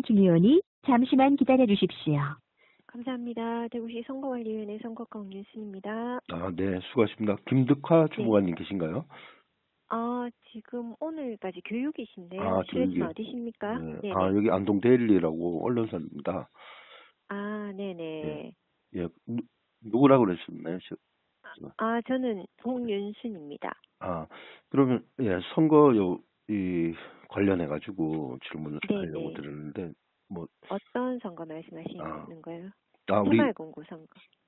중의원이 잠시만 기다려 주십시오. 감사합니다. 대구시 선거관리위원회 선거과 홍윤순입니다. 아, 네, 수고하십니다. 김득화 주무관님 계신가요? 아, 지금 오늘까지 교육이신데요. 아, 교육이요? 어디십니까? 네. 네네. 아, 여기 안동 데일리라고 언론사입니다. 아, 네네. 예, 누, 누구라고 그러셨나요? 저- 아, 저는 홍윤순입니다. 아, 그러면, 예, 선거, 요, 이, 관련해가지고 질문을 네, 하려고 네. 드렸는데, 뭐, 어떤 선거 말씀하시는 아, 거예요? 아, 우리, 새마을공고 선거.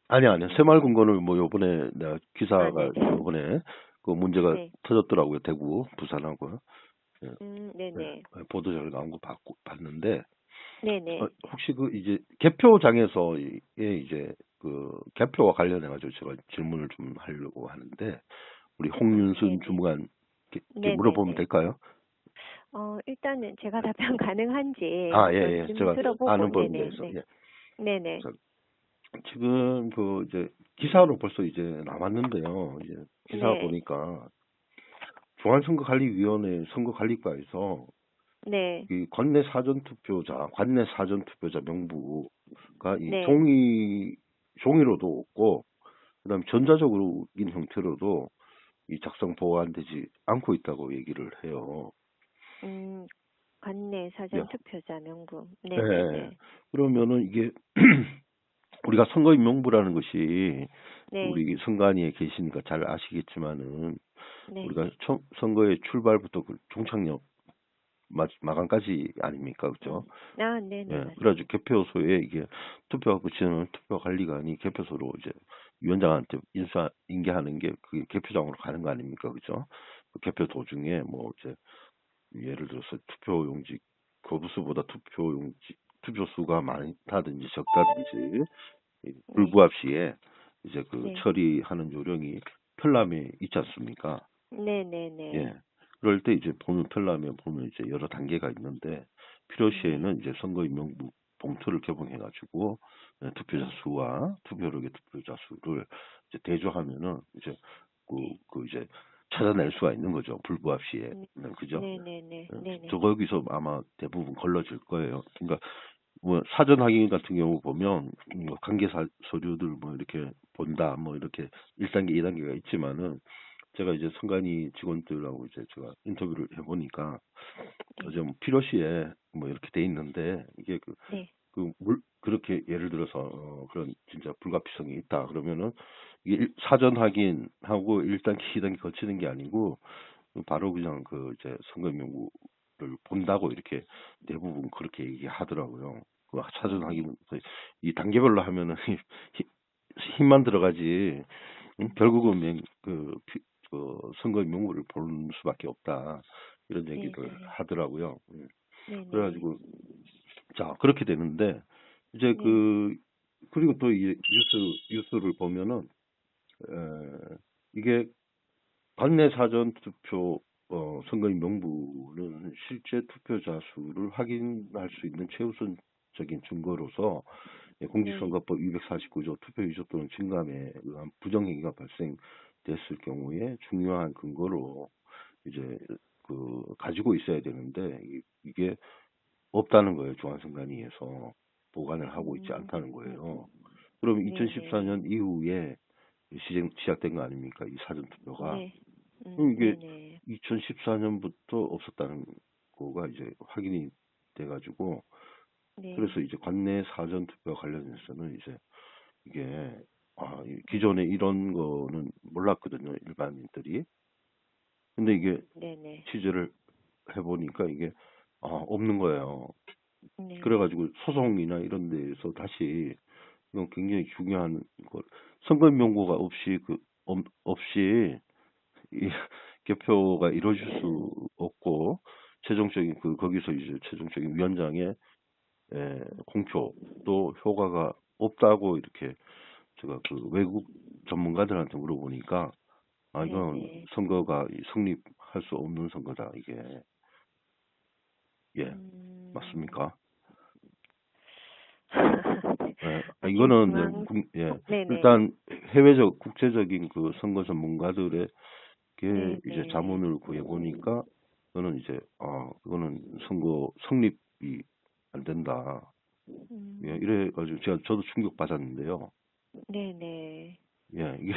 아니, 아니요. 새마을금고는 뭐, 요번에, 내가 기사가, 아, 네네. 요번에, 그 문제가 네. 터졌더라고요. 대구, 부산하고. 음, 네네. 네, 보도자료 나온 거 봤고, 봤는데, 네네. 어, 혹시 그 이제 개표장에서 이- 예, 이제 그 개표와 관련해 가지고 제가 질문을 좀 하려고 하는데 우리 홍윤순 네네. 주무관. 물어보면 될까요? 어, 일단은 제가 답변 가능한지 아, 예, 예. 좀 제가 들어보고 아는 네네. 범위에서. 네. 예. 네네. 자, 지금 그 이제 기사로 벌써 이제 남았는데요. 이제 기사 네. 보니까 중앙선거관리위원회 선거관리과에서 네. 이 관내 사전 투표자, 관내 사전 투표자 명부가 이 네. 종이 종이로도 없고 그다음에 전자적으로 인 형태로도 이 작성 보관되지 않고 있다고 얘기를 해요. 음, 관내 사전 야. 투표자 명부. 네. 네네네. 그러면은 이게 우리가 선거인 명부라는 것이 네. 우리 선관위에 계시니까 잘 아시겠지만은 네. 우리가 처, 선거의 출발부터 그 종착역 마, 마감까지 아닙니까, 그렇죠? 아, 네 네. 예, 맞습니다. 그래가지고 개표소에 이게 투표가 붙이는 투표 관리관이 개표소로 이제 위원장한테 인사 인계하는 게 그게 개표장으로 가는 거 아닙니까, 그죠? 그 개표 도중에 뭐 이제 예를 들어서 투표용지 교부수보다 투표용지 투표수가 많다든지 적다든지 이 불부합 시에 이제 그 네. 처리하는 요령이 편람에 있지 않습니까? 네네네. 예. 그럴 때 이제 보면 편람에 보면 이제 여러 단계가 있는데 필요 네. 시에는 이제 선거인명부 봉투를 개봉해 가지고 예, 투표자 수와 투표력의 투표자 수를 이제 대조하면은 이제 그, 그 이제 찾아낼 수가 있는 거죠 불부합 시에 네. 네, 그죠? 네네네. 예, 네네. 저 거기서 아마 대부분 걸러질 거예요. 그러니까 뭐 사전 확인 같은 경우 보면 뭐 관계 사 서류들 뭐 이렇게 본다 뭐 이렇게 1단계, 2단계가 있지만은 제가 이제 선관위 직원들하고 이제 제가 인터뷰를 해보니까 네. 어제 뭐 필요시에 뭐 이렇게 돼 있는데 이게 그, 네. 그 물, 그렇게 예를 들어서 어, 그런 진짜 불가피성이 있다 그러면은 사전 확인하고 1단계, 2단계 거치는 게 아니고 바로 그냥 그 이제 선거명부를 본다고 이렇게 대부분 그렇게 얘기하더라고요. 그 사전 확인 이 단계별로 하면은 힘- 힘만 들어가지 응? 결국은 맹- 그, 피- 그 선거 명부를 보는 수밖에 없다 이런 얘기를 네, 네. 하더라고요. 음. 네네. 그래가지고 자 그렇게 되는데 이제 네. 그 그리고 또 이 뉴스 뉴스를 보면은 에, 이게 관내 사전 투표 어, 선거인 명부는 실제 투표자 수를 확인할 수 있는 최우선적인 증거로서 예, 공직선거법 249조 투표 유조 또는 증감에 의한 부정행위가 발생됐을 경우에 중요한 근거로 이제 그 가지고 있어야 되는데 이- 이게 없다는 거예요 중앙선관위에서 보관을 하고 있지 음. 않다는 거예요. 그럼 네네. 2014년 이후에 시작, 시작된 거 아닙니까 이 사전 투표가 네. 음, 이게 네네. 2014년부터 없었다는 거가 이제 확인이 돼가지고 네. 그래서 이제 관내 사전 투표 관련해서는 이제 이게 아 이- 기존에 이런 거는 몰랐거든요 일반인들이 근데 이게 네네. 취재를 해보니까 이게 아 없는 거예요 네. 그래가지고 소송이나 이런 데에서 다시 이건 굉장히 중요한 거 선거인 명부가 없이 그 없, 없이 이 개표가 이루어질 수 없고 최종적인 그 거기서 이제 최종적인 위원장의 에, 공표도 효과가 없다고 이렇게 제가 그 외국 전문가들한테 물어보니까 아 이건 네네. 선거가 이 성립할 수 없는 선거다 이게 예 음. 맞습니까? 네. 예, 아, 이거는 중앙- 국- 예, 네네. 일단 해외적 국제적인 그 선거 전문가들에게 네, 이제 네. 자문을 구해 보니까 그거는 이제 아 그거는 선거 성립이 안 된다. 음, 예, 이래 가지고 제가 저도 충격 받았는데요. 네네. 예, 이게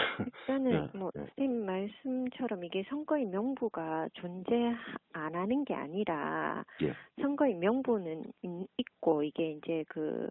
일단은 예, 뭐 예. 선생님 말씀처럼 이게 선거인 명부가 존재 안 하는 게 아니라 예, 선거인 명부는 인- 있고 이게 이제 그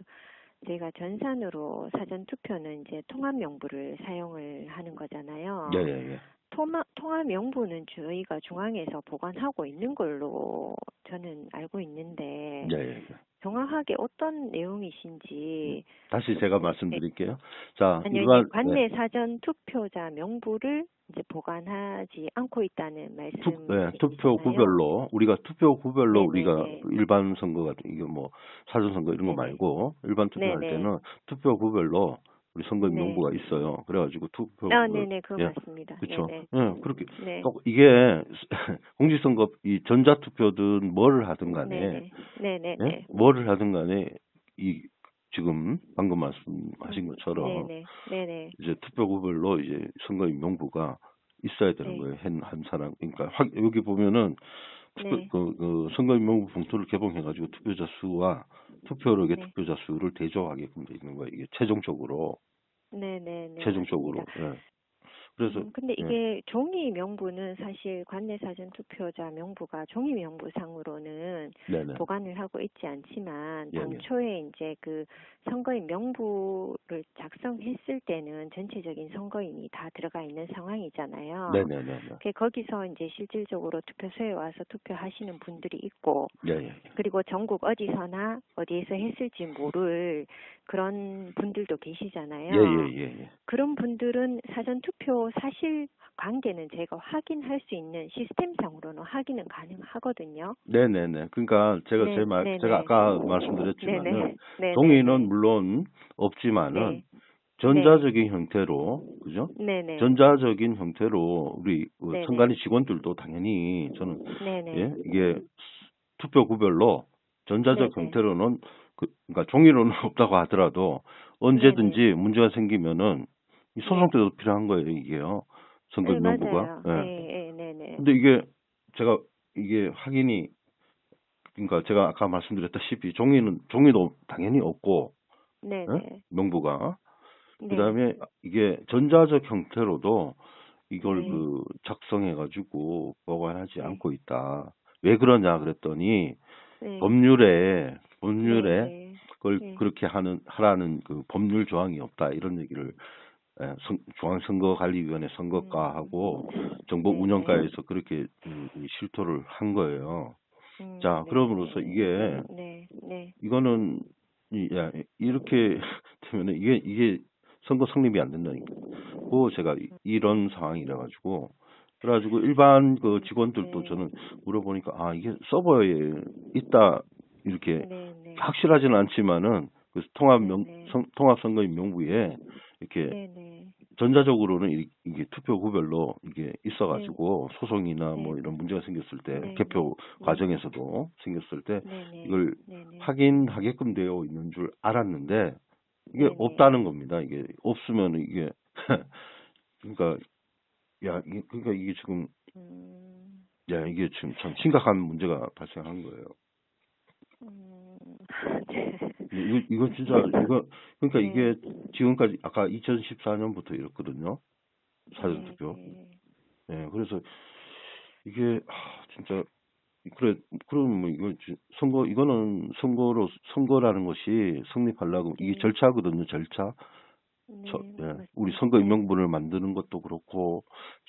저희가 전산으로 사전 투표는 이제 통합 명부를 사용을 하는 거잖아요. 예, 예, 예. 통합, 통합 명부는 저희가 중앙에서 보관하고 있는 걸로 저는 알고 있는데 예, 예, 예. 정확하게 어떤 내용이신지 다시 제가 말씀드릴게요. 자, 아니요 일반 관내 사전 투표자 명부를 이제 보관하지 않고 있다는 말씀. 투, 예, 투표 구별로 우리가 투표 구별로 네네네. 우리가 일반 선거 같은 이게 뭐 사전 선거 이런 거 네네. 말고 일반 투표할 네네. 때는 투표 구별로 우리 선거인 네. 명부가 있어요. 그래가지고 투표 아, 그- 네네, 그거 예, 맞습니다. 그렇죠. 예, 그렇게 네. 또 이게 공직선거 이 전자투표든 뭐를 하든 간에 네네. 예? 뭐를 하든 간에 이 지금 방금 말씀하신 것처럼 네네. 네네. 이제 투표 구별로 이제 선거인 명부가 있어야 되는 네. 거예요. 한, 한 사람 그러니까 확, 여기 보면은 투표, 네. 그, 그 선거인 명부 봉투를 개봉해가지고 투표자 수와 투표력의 네. 투표자 수를 대조하게끔 돼 있는 거예요. 이게 최종적으로 네네네. 최종적으로. 맞습니다. 예. 그래서 음, 근데 예. 이게 종이 명부는 사실 관내 사전 투표자 명부가 종이 명부상으로는 네네. 보관을 하고 있지 않지만 예, 예. 당초에 이제 그 선거인 명부를 작성했을 때는 전체적인 선거인이 다 들어가 있는 상황이잖아요. 네네네. 그 거기서 이제 실질적으로 투표소에 와서 투표하시는 분들이 있고 예예. 그리고 전국 어디서나 어디에서 했을지 모를 그런 분들도 계시잖아요. 예 예 예. 그런 분들은 사전 투표 사실 관계는 제가 확인할 수 있는 시스템상으로는 확인은 가능하거든요. 네 네 네. 그러니까 제가 네, 제 말, 네네. 제가 아까 말씀드렸지만은 네네. 네네. 종이는 물론 없지만은 네. 전자적인 형태로 그죠? 네네. 전자적인 형태로 우리 그 네네. 선관위 직원들도 당연히 저는 네네. 예 이게 투표 구별로 전자적 네네. 형태로는 그 그러니까 종이로는 없다고 하더라도 언제든지 문제가 생기면은 이 소송 때도 필요한 거예요 이게요 선거 네, 명부가. 예. 네, 네, 네 네. 근데 이게 제가 이게 확인이 그러니까 제가 아까 말씀드렸다시피 종이는 종이도 당연히 없고 네네. 예? 명부가 네. 그다음에 이게 전자적 형태로도 이걸 네. 그 작성해 가지고 보관하지 네. 않고 있다. 왜 그러냐 그랬더니 네. 법률에 법률에 네. 그걸 네. 그렇게 하는 하라는 그 법률 조항이 없다 이런 얘기를 에, 선- 중앙선거관리위원회 선거과하고 정보 네, 운영과에서 그렇게 음, 이 실토를 한 거예요. 음, 자, 네, 그럼으로써 네, 이게 네, 네, 이거는 이, 야, 이렇게 되면은 이게 이게 선거 성립이 안 된다니까. 고 제가 이- 이런 상황이라 가지고 그래가지고 일반 그 직원들도 네. 저는 물어보니까 아 이게 서버에 있다 이렇게 네, 네, 확실하지는 않지만은 그 통합 명 네. 선- 통합 선거인 명부에 이렇게 네, 네, 전자적으로는 이- 이게 투표 구별로 이게 있어가지고 소송이나 뭐 네. 이런 문제가 생겼을 때 네, 개표 네. 과정에서도 생겼을 때 이걸. 확인하게끔 되어 있는 줄 알았는데 이게 네네. 없다는 겁니다. 이게 없으면 이게 그러니까 야 이- 그러니까 이게 지금 음, 야 이게 지금 참 심각한 문제가 발생한 거예요. 음, 네. 이거 이거 진짜 이거 그러니까 네. 이게 지금까지 아까 2014년부터 이렇거든요. 사전 투표. 네, 예, 그래서 이게 하, 진짜 그래 그럼 뭐 이거 지- 선거 이거는 선거로 선거라는 것이 성립하려고 이게 네. 절차거든요 절차 네, 저, 예, 맞습니다. 우리 선거 네. 임명분을 만드는 것도 그렇고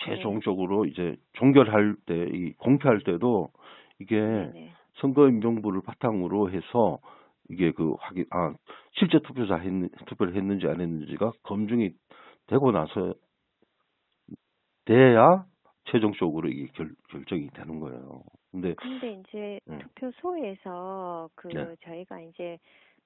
최종적으로 이제 종결할 때 이 공표할 때도 이게 네, 네. 선거 임명분을 바탕으로 해서 이게 그 확인 아 실제 투표자 했 투표를 했는지 안 했는지가 검증이 되고 나서 돼야 최종적으로 이게 결, 결정이 되는 거예요. 근데 근데 이제 네. 투표소에서 그 네. 저희가 이제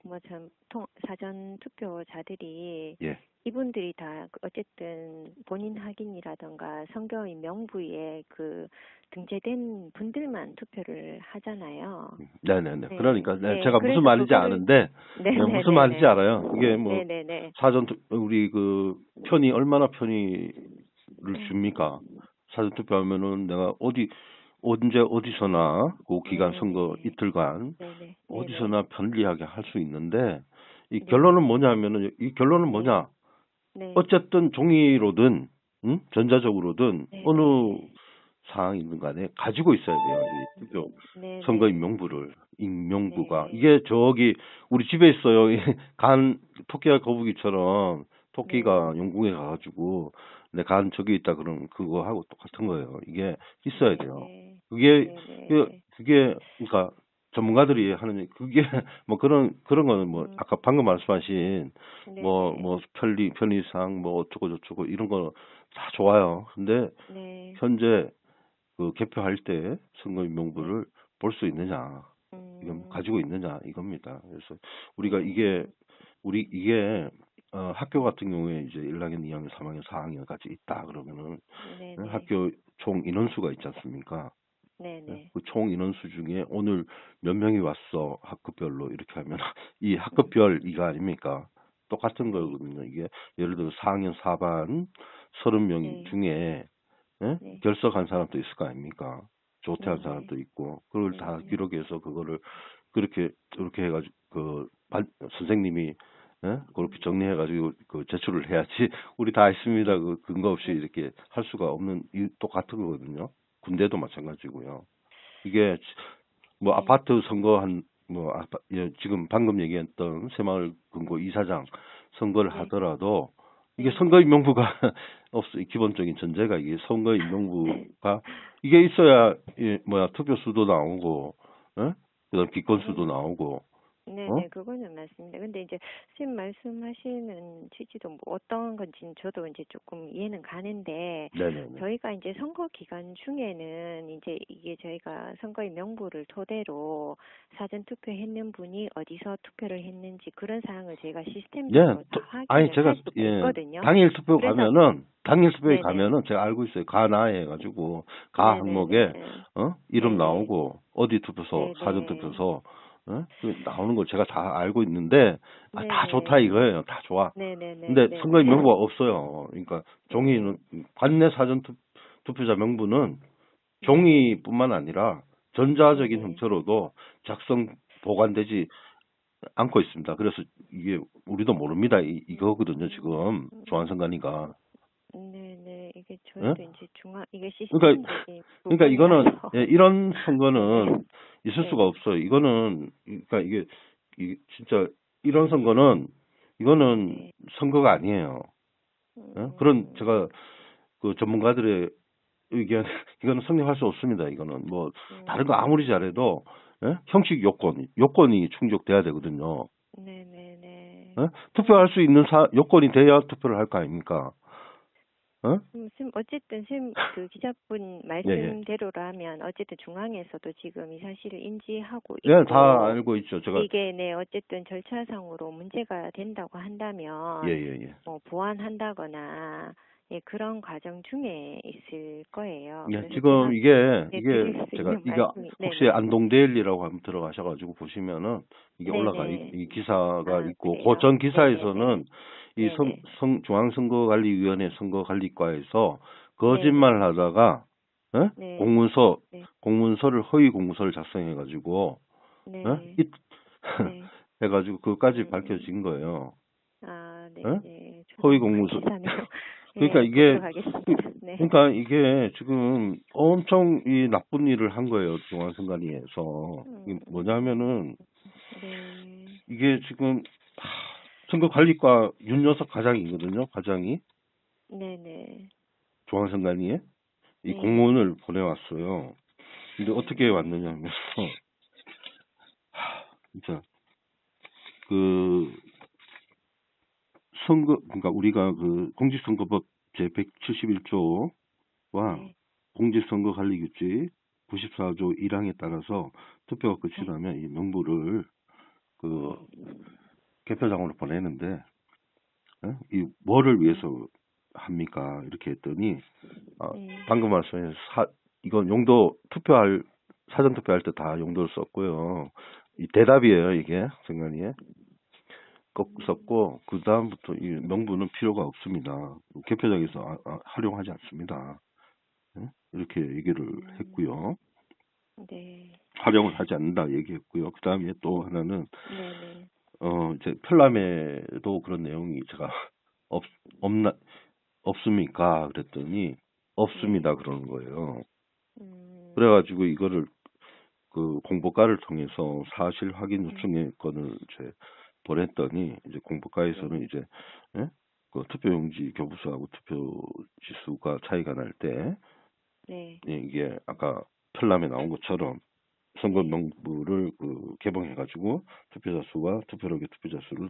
뭐 전통 사전 투표자들이 예, 이분들이 다그 어쨌든 본인 확인이라던가 선거인 명부에 그 등재된 분들만 투표를 하잖아요. 네네네. 네. 그러니까 네, 네, 제가 무슨 말인지 그거를- 아는데 네, 네, 네, 무슨 네, 말인지 네. 알아요. 이게 뭐 네네네. 사전 투 우리 그 편의 얼마나 편의를 음. 줍니까? 사전 투표하면은 내가 어디 언제 어디서나 그 기간 네, 선거 네. 이틀간 네네. 어디서나 편리하게 할 수 있는데 이 네. 결론은 뭐냐면은 이 결론은 네. 뭐냐? 네. 어쨌든 종이로든 응? 전자적으로든 네, 어느 네. 사항이든 간에 가지고 있어야 돼요. 이 투표 네, 선거 네. 임명부를 임명부가 네. 이게 저기 우리 집에 있어요. 이간 토끼와 거북이처럼 토끼가 네. 영국에 가가지고 내 간 저기 있다 그러면 그거 하고 똑같은 거예요. 이게 있어야 돼요. 네. 그게 네, 네. 그- 그게 그러니까 전문가들이 하는 그게 뭐 그런 그런 거는 뭐 음. 아까 방금 말씀하신 네, 뭐 네. 뭐 편리 편의상 뭐 어쩌고 저쩌고 이런 거 다 좋아요. 근데 네. 현재 그 개표할 때 선거인명부를 볼 수 있느냐 이건 음. 가지고 있느냐 이겁니다. 그래서 우리가 이게 우리 이게 어, 학교 같은 경우에 이제 1학년, 2학년, 3학년, 4학년까지 있다 그러면은 네, 어, 네. 학교 총 인원수가 있지 않습니까? 네, 네. 그 총 인원수 중에 오늘 몇 명이 왔어 학급별로 이렇게 하면 이 학급별 이거 아닙니까? 똑같은 거거든요. 이게 예를 들어 4학년 4반 30명 네. 중에 예? 네. 결석한 사람도 있을 거 아닙니까? 조퇴한 네. 사람도 있고 그걸 다 네. 기록해서 그거를 그렇게 그렇게 해가지고 그 반, 선생님이 예? 그렇게 정리해가지고 그 제출을 해야지 우리 다 있습니다 그 근거 없이 네. 이렇게 할 수가 없는 이 똑같은 거거든요. 군대도 마찬가지고요. 이게 뭐 네. 아파트 선거한 뭐 아파, 예, 지금 방금 얘기했던 새마을 금고 이사장 선거를 네. 하더라도 이게 네. 선거인명부가 없어 이 기본적인 전제가 이게 선거인명부가 이게 있어야 이 뭐야 투표 수도 나오고 예? 그다음 기권 수도 나오고 네, 어? 네, 그거는 맞습니다. 근데 이제 선생님 말씀하시는 취지도 뭐 어떤 건지는 저도 이제 조금 이해는 가는데 네네네 저희가 이제 선거 기간 중에는 이제 이게 저희가 선거의 명부를 토대로 사전 투표했는 분이 어디서 투표를 했는지 그런 사항을 저희가 시스템적으로 예, 다 또- 확인을 아니 제가 예 있거든요. 당일 투표 가면은 당일 투표에 네네. 가면은 제가 알고 있어요 가나에 해가지고 가. 항목에 어 이름 네네. 나오고 어디 투표소 네네. 사전 투표소 어? 그 나오는 걸 제가 다 알고 있는데 아, 다 네네. 좋다 이거예요. 다 좋아. 네네네. 근데 네. 선거인 명부가 없어요. 그러니까 종이는 관내 사전 투, 투표자 명부는 종이뿐만 아니라 전자적인. 형태로도 작성 보관되지 않고 있습니다. 그래서 이게 우리도 모릅니다. 이, 이거거든요 지금. 조한선관위가. 네네 이게 저희도 이제 중앙 이게 예? 그러니까- 그러니까 이거는. 예, 이런 선거는 있을 네. 수가 없어요. 이거는 그러니까 이게, 이게 진짜 이런 선거는 이거는 네. 선거가 아니에요. 예? 음, 그런 제가 그 전문가들의 의견 이거는 성립할 수 없습니다. 이거는 뭐 음, 다른 거 아무리 잘해도 예? 형식 요건 요건이 충족돼야 되거든요. 네네네. 예? 투표할 수 있는 사, 요건이 돼야 투표를 할 거 아닙니까? 어? 음, 쌤 어쨌든 쌤그 기자분 예, 말씀대로라면 어쨌든 중앙에서도 지금 이 사실을 인지하고 있고 예, 다 알고 있죠. 제가 이게 네 어쨌든 절차상으로 문제가 된다고 한다면 예, 예, 예. 뭐 보완한다거나 예, 그런 과정 중에 있을 거예요. 예, 지금 이게 네, 이게 제가 이거 말씀이- 혹시 네네. 안동데일리라고 한번 들어가셔가지고 보시면은 이게 네네. 올라가 이, 이 기사가 아, 있고 그래요? 그전 기사에서는 이네 네. 성, 성 중앙선거관리위원회 선거관리과에서 거짓말 하다가 예? 네. 공문서 네. 공문서를 허위 공문서를 작성해 가지고 네. 예? 이- 네. 해가지고 그까지 음. 밝혀진 거예요. 아, 네, 어? 네. 허위 공문서. 그러니까 네, 이게-. 네. 그러니까 이게 지금 엄청 이 나쁜 일을 한 거예요 중앙선관위에서 이게 음. 뭐냐면은 네. 이게 지금 하, 선거관리과 윤여석 과장이거든요 과장이 네, 네. 중앙선관위에 이 네. 공문을 보내왔어요 근데 어떻게 왔느냐면 하, 진짜 그 선거 그러니까 우리가 그 공직선거법 제 171조와 네. 공직선거관리규칙 94조 1항에 따라서 투표가 끝이 나면 이 명부를 그 개표장으로 보내는데 어? 이 뭐를 위해서 합니까? 이렇게 했더니 아, 네. 방금 말씀하신 사 이건 용도 투표할 사전 투표할 때 다 용도를 썼고요. 이 대답이에요 이게 선관위에 꼭 썼고 그 다음부터 이 명부는 필요가 없습니다. 개표장에서 아- 아, 활용하지 않습니다. 예? 이렇게 얘기를 했고요. 네. 활용을 하지 않는다 얘기했고요. 그 다음에 또 하나는 네네. 어 이제 편람에도 그런 내용이 제가 없 없나 없습니까? 그랬더니 없습니다 그러는 거예요. 음. 그래가지고 이거를 그 공보과를 통해서 사실 확인 요청의 건을 이제 보냈더니 이제 공보과에서는 이제 예? 그 투표용지 교부수하고 투표 지수가 차이가 날 때 네. 예, 이게 아까 편람에 나온 것처럼 선거 명부를 그 개봉해가지고 투표자 수와 투표록의 투표자 수를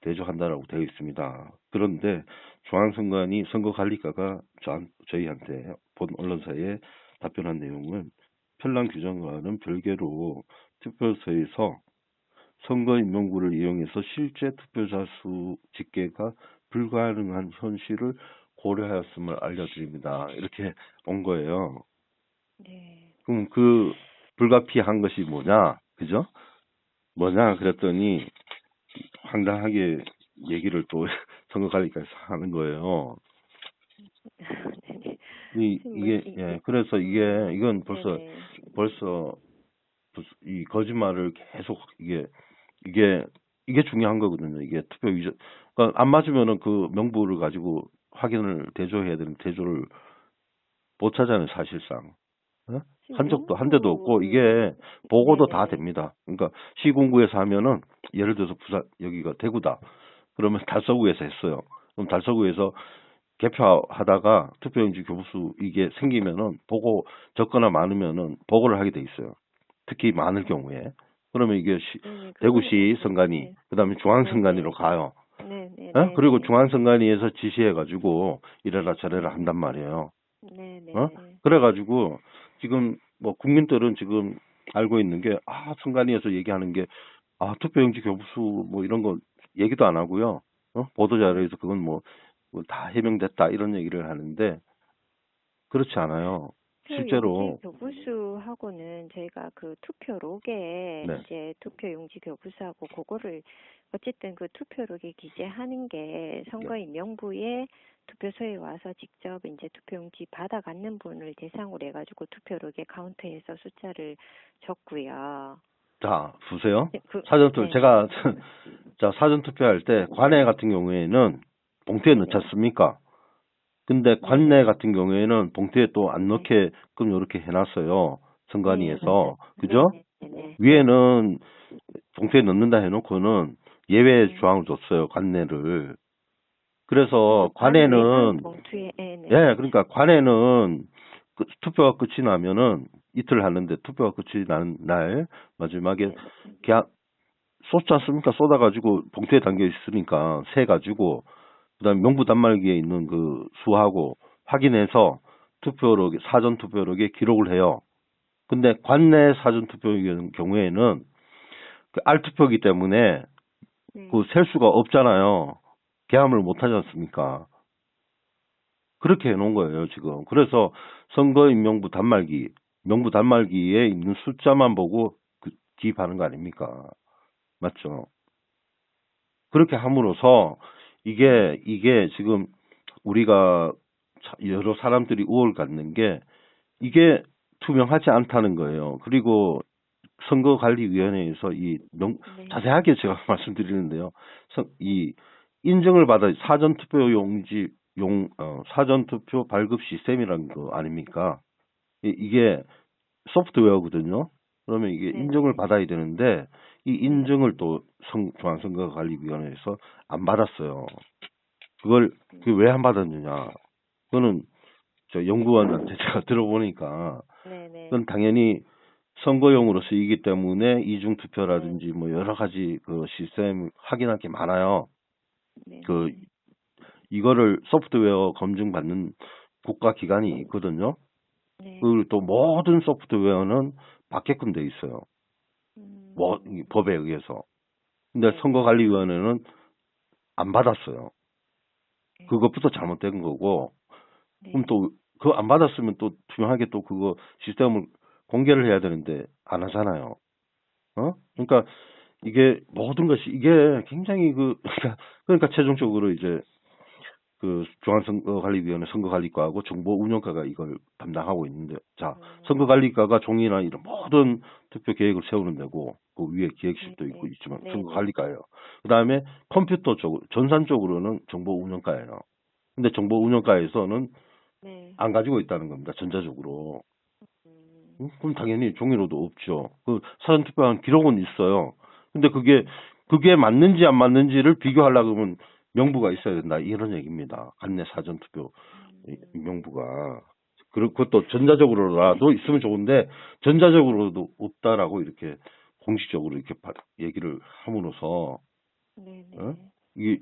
대조한다라고 되어 있습니다. 그런데 중앙선관위 선거관리과가 저, 저희한테 본 언론사에 답변한 내용은 편람 규정과는 별개로 투표소에서 선거인 명부를 이용해서 실제 투표자 수 집계가 불가능한 현실을 고려하였음을 알려드립니다. 이렇게 온 거예요. 네. 그럼 그 불가피한 것이 뭐냐, 그죠? 뭐냐 그랬더니 황당하게 얘기를 또 선거관리까지 하는 거예요. 네네. 이, 뭐 이게 이- 예, 그래서 이게 이건 벌써 네네. 벌써 벌써 이 거짓말을 계속 이게 이게 이게 중요한 거거든요. 이게 투표 위조 그러니까 안 맞으면은 그 명부를 가지고 확인을 대조해야 되는 대조를 못 하잖아요, 사실상. 어? 한 적도 한 대도 없고 이게 보고도 다. 됩니다. 그러니까 시군구에서 하면은 예를 들어서 부산 여기가 대구다. 그러면 달서구에서 했어요. 그럼 달서구에서 개표하다가 투표용지 교부수 이게 생기면은 보고 적거나 많으면은 보고를 하게 돼 있어요. 특히 많을 경우에. 그러면 이게 시- 네네, 대구시 그거는 선관위, 네. 그다음에 중앙선관위로 네네. 가요. 네네. 어? 그리고 중앙선관위에서 지시해 가지고 이래라 저래라 한단 말이에요. 네 네. 어? 그래 가지고 지금 뭐 국민들은 지금 알고 있는 게아 선관위에서 얘기하는 게 아 투표용지 교부수 뭐 이런 거 얘기도 안 하고요. 어? 보도 자료에서 그건 뭐 다 해명됐다 이런 얘기를 하는데 그렇지 않아요. 실제로 그 용지 교부수하고는 저희가 그 투표록에 네. 이제 투표 용지 교부수하고 그거를 어쨌든 그 투표록에 기재하는 게 선거인 명부에 투표소에 와서 직접 이제 투표용지 받아가는 분을 대상으로 해가지고 투표록에 카운트해서 숫자를 적고요. 자 보세요. 네, 그- 사전투표 네. 제가 자 사전 투표할 때 관내 같은 경우에는 봉투에 넣지 않습니까? 근데 관내 같은 경우에는 봉투에 또 안 넣게끔 이렇게 해놨어요. 선관위에서 그죠? 네, 네, 위에는 봉투에 넣는다 해놓고는 예외 네. 조항을 줬어요. 관내를. 그래서 관내는 봉투에 네, 네. 예, 그러니까 관에는 그 투표가 끝이 나면은 이틀 하는데 투표가 끝이 나는 날 마지막에 그냥 쏟지 않습니까? 쏟아가지고 봉투에 담겨 있으니까 세 가지고 그다음에 명부 단말기에 있는 그 수하고 확인해서 투표록에 사전 투표록에 기록을 해요. 근데 관내 사전 투표의 경우에는 그 알투표기 때문에 네. 그셀 수가 없잖아요. 개함을 못 하지 않습니까? 그렇게 해놓은 거예요, 지금. 그래서 선거인 명부 단말기, 명부 단말기에 있는 숫자만 보고 그 기입하는 거 아닙니까? 맞죠? 그렇게 함으로써 이게, 이게 지금 우리가 차- 여러 사람들이 우월 갖는 게 이게 투명하지 않다는 거예요. 그리고 선거관리위원회에서 이 명, 네. 자세하게 제가 말씀드리는데요. 선- 이 인증을 받아 사전 투표 용지 용 어, 사전 투표 발급 시스템이라는 거 아닙니까? 이- 이게 소프트웨어거든요. 그러면 이게 네. 인증을 받아야 되는데 이 인증을 또 성, 중앙선거관리위원회에서 안 받았어요. 그걸 왜안 받았느냐? 그거는 저 연구원한테 제가 들어보니까 네, 네. 그건 당연히 선거용으로 쓰이기 때문에 이중 투표라든지 뭐 여러 가지 그 시스템 확인할 게 많아요. 네. 그 이거를 소프트웨어 검증 받는 국가 기관이 있거든요. 네. 그리고 또 모든 소프트웨어는 받게끔 돼 있어요. 음. 뭐이 법에 의해서. 근데 네. 선거관리위원회는 안 받았어요. 네. 그것부터 잘못된 거고 네. 그럼 또 그거 안 받았으면 또 투명하게 또 그거 시스템을 공개를 해야 되는데 안 하잖아요. 어? 그러니까 이게 모든 것이 이게 굉장히 그 그러니까 그러니까 최종적으로 이제 그 중앙선거관리위원회 선거관리과하고 정보운영과가 이걸 담당하고 있는데 자 선거관리과가 종이나 이런 모든 투표 계획을 세우는 데고 그 위에 기획실도 네, 있고 네. 있지만 네, 선거관리과예요. 그 다음에 컴퓨터 쪽 전산 쪽으로는 정보운영과예요. 근데 정보운영과에서는 네. 안 가지고 있다는 겁니다. 전자적으로. 음, 음, 그럼 당연히 종이로도 없죠. 그 사전 투표한 기록은 있어요. 근데 그게 그게 맞는지 안 맞는지를 비교하려고 하면 명부가 있어야 된다 이런 얘기입니다. 관내 사전 투표 이- 이 명부가 그리고 그것도 전자적으로라도 있으면 좋은데 전자적으로도 없다라고 이렇게 공식적으로 이렇게 바- 얘기를 함으로써 네네. 어? 이게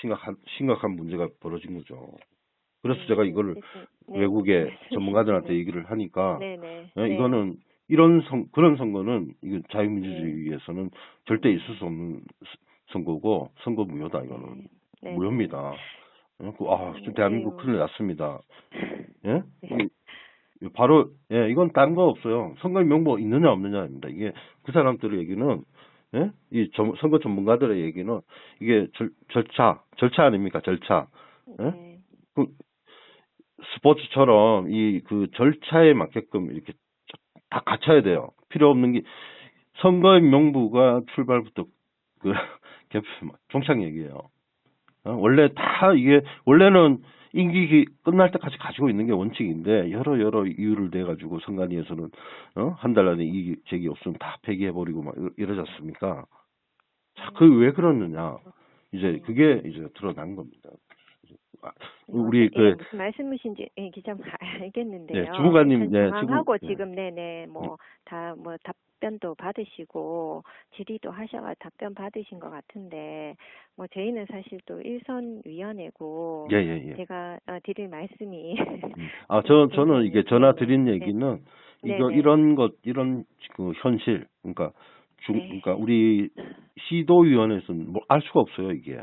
심각한 심각한 문제가 벌어진 거죠. 그래서 제가 이거를 네. 외국의 네. 전문가들한테 네. 얘기를 하니까 네네. 예, 네. 이거는 이런 선 그런 선거는 이거 자유민주주의에서는 절대 있을 수 없는 스- 선거고 선거 무효다 이거는 네. 무효입니다. 예, 그, 아, 네, 대한민국 네. 큰일 났습니다. 예? 네. 이- 바로 예, 이건 딴 거 없어요. 선거 명부 있느냐 없느냐입니다. 이게 그 사람들의 얘기는 예? 이 전- 선거 전문가들의 얘기는 이게 절, 절차 절차 아닙니까 절차 예? 네. 스포츠처럼 이 그 절차에 맞게끔 이렇게 다 갖춰야 돼요. 필요 없는 게 선거의 명부가 출발부터 그 종착 얘기예요. 어, 원래 다 이게 원래는 임기 기- 끝날 때까지 가지고 있는 게 원칙인데 여러 여러 이유를 대 가지고 선관위에서는 어? 한달 안에 이 제기 없으면 다 폐기해 버리고 막 이러- 이러지 않습니까? 자, 그 왜 그러느냐? 이제 그게 이제 드러난 겁니다. 아, 우리 예, 그 무슨 말씀이신지 예, 기자님 알겠는데요. 네, 주무관님, 참 네, 주무- 네. 지금 네네 뭐 다 뭐 답변도 받으시고 질의도 하셔가 답변 받으신 것 같은데 뭐 저희는 사실 또 일선 위원회고 예, 예, 예. 제가 어, 드릴 말씀이 음. 아, 저, 저는 이게 전화 드린 네. 얘기는, 네, 이거, 네. 이런 것, 이런 그 현실, 그러니까, 중, 네. 그러니까 우리 시도위원회에서는 뭐 알 수가 없어요, 이게.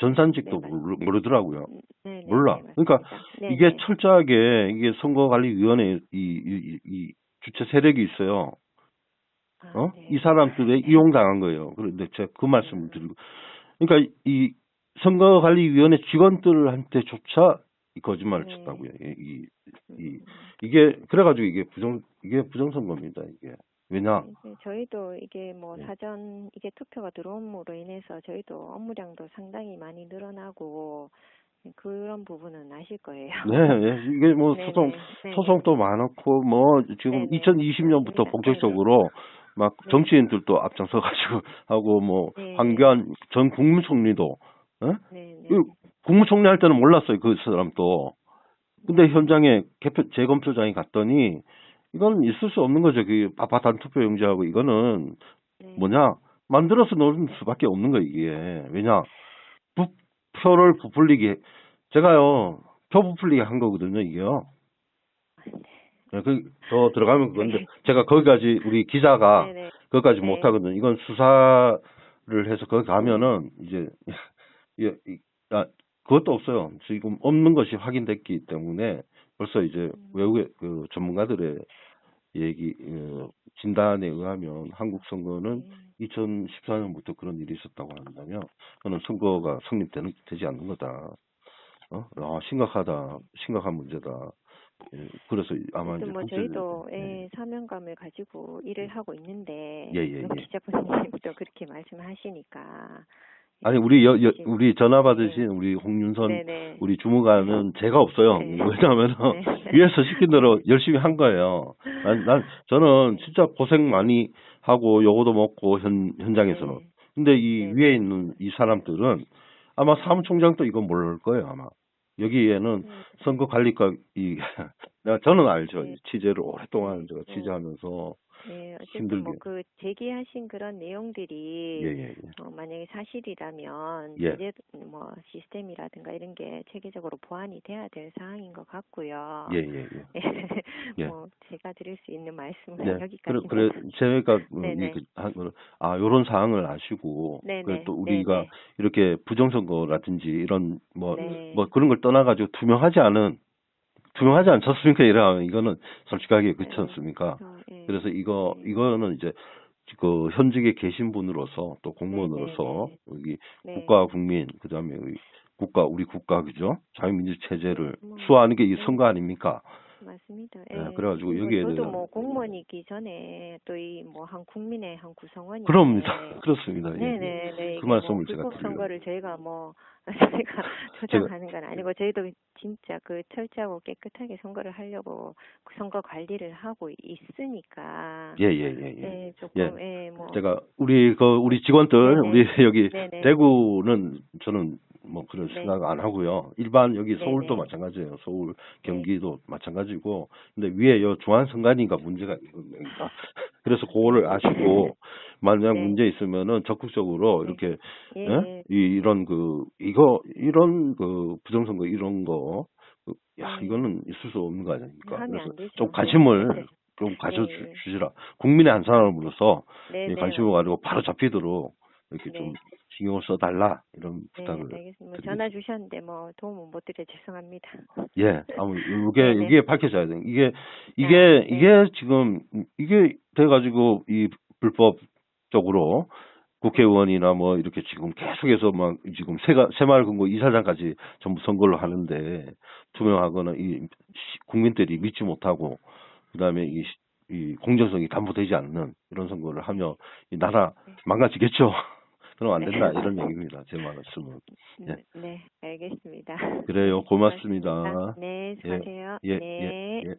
전산직도 네, 모르, 모르더라고요. 네 네, 몰라. 네, 그러니까 맞습니다. 이게 네네. 철저하게, 이게 선거관리위원회, 이, 이, 이, 이 주체 세력이 있어요. 아, 어? 네. 이 사람들에 이용당한 거예요. 그런데 제가 그 말씀을 드리고. 그러니까 이 선거관리위원회 직원들한테조차 이 거짓말을 네. 쳤다고요. 이, 이, 이, 음. 이게 그래가지고 이게 부정 이게 부정선거입니다. 이게 왜냐? 네, 저희도 이게 뭐 네. 사전 이게 투표가 들어옴으로 인해서 저희도 업무량도 상당히 많이 늘어나고 네, 그런 부분은 아실 거예요. 네, 예, 이게 뭐 네네, 소송 네. 소송도 많았고 뭐 지금 네네. 2020년부터 맞습니다. 본격적으로 막 네. 정치인들도 앞장서 가지고 하고 뭐 네. 황교안 전 국무총리도 어? 네, 네. 이 국무총리 할 때는 몰랐어요 그 사람도. 근데 현장에 개표 재검표장에 갔더니 이건 있을 수 없는 거죠. 그 빳빳한 투표 용지하고 이거는 네. 뭐냐 만들어서 놓을 수밖에 없는 거 이게 왜냐 부, 표를 부풀리게 제가요 표 부풀리게 한 거거든요 이게요. 네, 그더 들어가면 그건데 제가 거기까지 우리 기자가 네, 네. 거기까지 네. 못 하거든. 이건 수사를 해서 거기 가면은 이제 이, 이, 아, 그것도 없어요. 지금 없는 것이 확인됐기 때문에 벌써 이제 음. 외국의 그 전문가들의 얘기 어, 진단에 의하면 한국 선거는 네. 2014년부터 그런 일이 있었다고 한다면 그는 선거가 성립되는 되지 않는 거다. 어? 아, 심각하다. 심각한 문제다. 예, 그래서 아마 이제 뭐 저희도 예. 예, 사명감을 가지고 일을 하고 있는데 예, 예, 뭐 예. 기자분님도 그렇게 말씀하시니까 아니 우리 여, 여, 우리 전화 받으신 우리 홍윤선 네네. 우리 주무관은 제가 없어요. 네. 왜냐하면 네. 위에서 시킨 대로 열심히 한 거예요. 난, 난 저는 진짜 고생 많이 하고 요거도 먹고 현 현장에서는. 네. 근데 이 네. 위에 있는 이 사람들은 아마 사무총장도 이거 모를 거예요 아마. 여기에는 네. 선거 관리과 이 내가 저는 알죠. 네. 취재를 오랫동안 제가 네. 취재하면서 네. 어쨌든 뭐 그 제기하신 그런 내용들이 예 예 예. 어, 만약에 사실이라면 예. 이제 뭐 시스템이라든가 이런 게 체계적으로 보완이 돼야 될 사항인 것 같고요. 예 예예. 예. 뭐 제가 드릴 수 있는 말씀은 네, 그래, 여기까지. 그래, 제가, 음, 그, 한, 거는, 아, 요런 사항을 아시고, 네네, 또 우리가 네네. 이렇게 부정선거라든지 이런, 뭐, 네. 뭐 그런 걸 떠나가지고 투명하지 않은, 투명하지 않잖습니까? 이러면 이거는 솔직하게 그렇지 네. 않습니까? 그래서, 예. 이거, 네. 이거는 이제, 그 현직에 계신 분으로서 또 공무원으로서 네, 여기 네. 국가 국민 그다음에 우리 국가 우리 국가 그죠? 자유민주 체제를 뭐, 수호하는 게이 네. 선거 아닙니까? 맞습니다. 예, 예. 그래가지고 뭐 여기에 저도 뭐 공무원이기 전에 또 이 뭐 한 국민의 한 구성원이 그럽니다. 그렇습니다. 예. 네네네. 그 이게 말씀을 뭐 제가 드리려고. 선거를 저희가 뭐 저희가 조장하는 건 아니고 저희도 진짜 그 철저하고 깨끗하게 선거를 하려고 그 선거 관리를 하고 있으니까. 예, 예, 예, 예. 네, 조금 예, 뭐 제가 우리 그 우리 직원들 네네. 우리 여기 네네. 대구는 저는 뭐 그런 네. 생각 안 하고요. 일반 여기 서울도 네네. 마찬가지예요. 서울, 경기도 마찬가지고. 근데 위에 요 중앙선관위가 문제가 있는 겁니다. 그래서 그거를 아시고 만약 네. 문제 있으면은 적극적으로 네. 이렇게 예, 예? 예. 이 이런 그 이거 이런 그 부정선거 이런 거 그, 야, 음. 이거는 있을 수 없는 거 아닙니까? 그래서. 좀 네. 관심을 네. 좀 가져 네. 주시라. 국민의 한 사람으로서 네, 이 네. 관심을 가지고 바로 잡히도록 이렇게 네. 좀 신경을 써달라 이런 네, 부탁을 알겠습니다. 뭐 드리겠습니다. 전화 주셨는데 뭐 도움은 못 드려 죄송합니다. 예, 아무 이게 네네. 이게 밝혀져야 돼. 이게 이게 네. 이게 지금 이게 돼가지고 이 불법적으로 국회의원이나 뭐 이렇게 지금 계속해서 막 지금 새가 새마을 금고 이사장까지 전부 선거를 하는데 투명하거나 이 시- 국민들이 믿지 못하고 그다음에 이, 시- 이 공정성이 담보되지 않는 이런 선거를 하면 이 나라 망가지겠죠. 그럼 안 된다 이런 얘기입니다. 제 말씀은. 예. 네, 네, 알겠습니다. 그래요. 고맙습니다. 네, 예, 수고하세요. 예, 네. 예, 예.